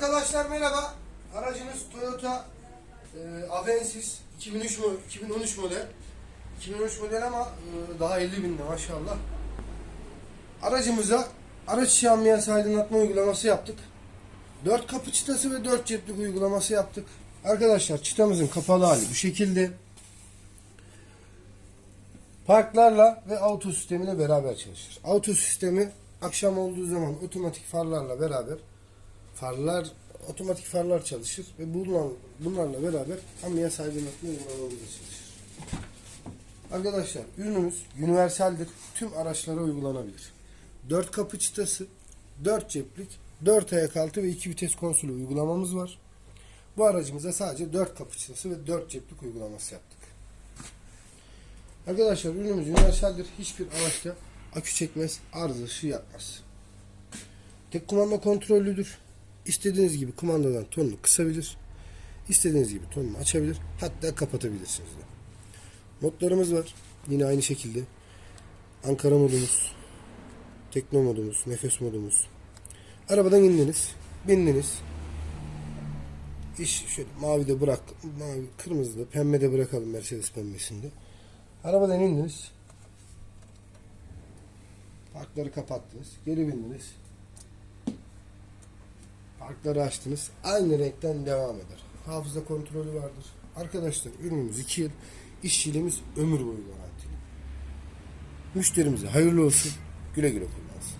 Arkadaşlar merhaba. Aracımız Toyota e, Avensis 2003 mo 2013 model. 2013 model ama e, daha 50 binde maşallah. Aracımıza araç içi ambiyans aydınlatma uygulaması yaptık. 4 kapı çıtası ve 4 ceplik uygulaması yaptık. Arkadaşlar çıtamızın kapalı hali bu şekilde. Parklarla ve auto sistemiyle beraber çalışır. Auto sistemi akşam olduğu zaman otomatik farlarla beraber farlar otomatik farlar çalışır ve bunlarla, bunlarla beraber ambiyans aydınlatma uygulamamız da çalışır. Arkadaşlar ürünümüz universaldir. Tüm araçlara uygulanabilir. 4 kapı çıtası, 4 ceplik, 4 ayak altı ve 2 vites konsolu uygulamamız var. Bu aracımıza sadece 4 kapı çıtası ve 4 ceplik uygulaması yaptık. Arkadaşlar ürünümüz universaldir. Hiçbir araçta akü çekmez, arıza yapmaz. Tek kumanda kontrollüdür. İstediğiniz gibi kumandadan tonunu kısabilir. İstediğiniz gibi tonunu açabilir. Hatta kapatabilirsiniz de. Modlarımız var. Yine aynı şekilde. Ankara modumuz, tekno modumuz, nefes modumuz. Arabadan indiniz, bindiniz. İş şöyle mavide bırak, mavi, kırmızıda, pembede bırakalım Mercedes pembesinde. Arabadan indiniz. Parkları kapattınız. Geri bindiniz. Parkları açtınız. Aynı renkten devam eder. Hafıza kontrolü vardır. Arkadaşlar ürünümüz 2 yıl. İşçiliğimiz ömür boyu garantili. Müşterimize hayırlı olsun. Güle güle kullansın.